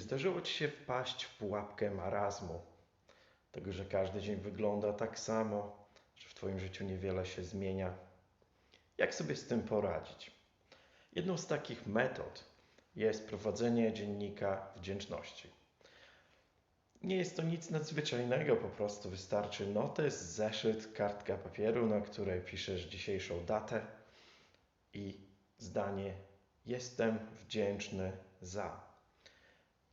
zdarzyło Ci się wpaść w pułapkę marazmu? Tego, że każdy dzień wygląda tak samo, że w Twoim życiu niewiele się zmienia? Jak sobie z tym poradzić? Jedną z takich metod jest prowadzenie dziennika wdzięczności. Nie jest to nic nadzwyczajnego, po prostu wystarczy notes, zeszyt, kartka papieru, na której piszesz dzisiejszą datę i zdanie jestem wdzięczny za.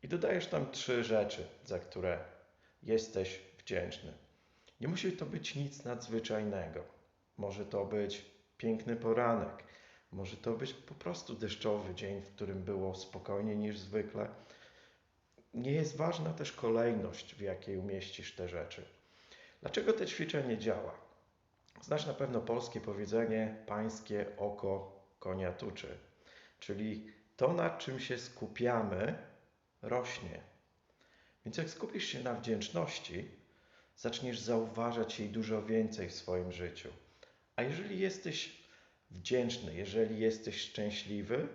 I dodajesz tam trzy rzeczy, za które jesteś wdzięczny. Nie musi to być nic nadzwyczajnego. Może to być piękny poranek, może to być po prostu deszczowy dzień, w którym było spokojniej niż zwykle. Nie jest ważna też kolejność, w jakiej umieścisz te rzeczy. Dlaczego to ćwiczenie działa? Znasz na pewno polskie powiedzenie pańskie oko konia tuczy, czyli to, nad czym się skupiamy, rośnie. Więc jak skupisz się na wdzięczności, zaczniesz zauważać jej dużo więcej w swoim życiu. A jeżeli jesteś wdzięczny, jeżeli jesteś szczęśliwy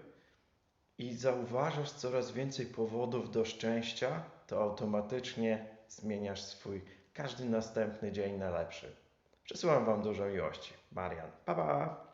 i zauważasz coraz więcej powodów do szczęścia, to automatycznie zmieniasz swój każdy następny dzień na lepszy. Przesyłam Wam dużo miłości. Marian. Pa, pa!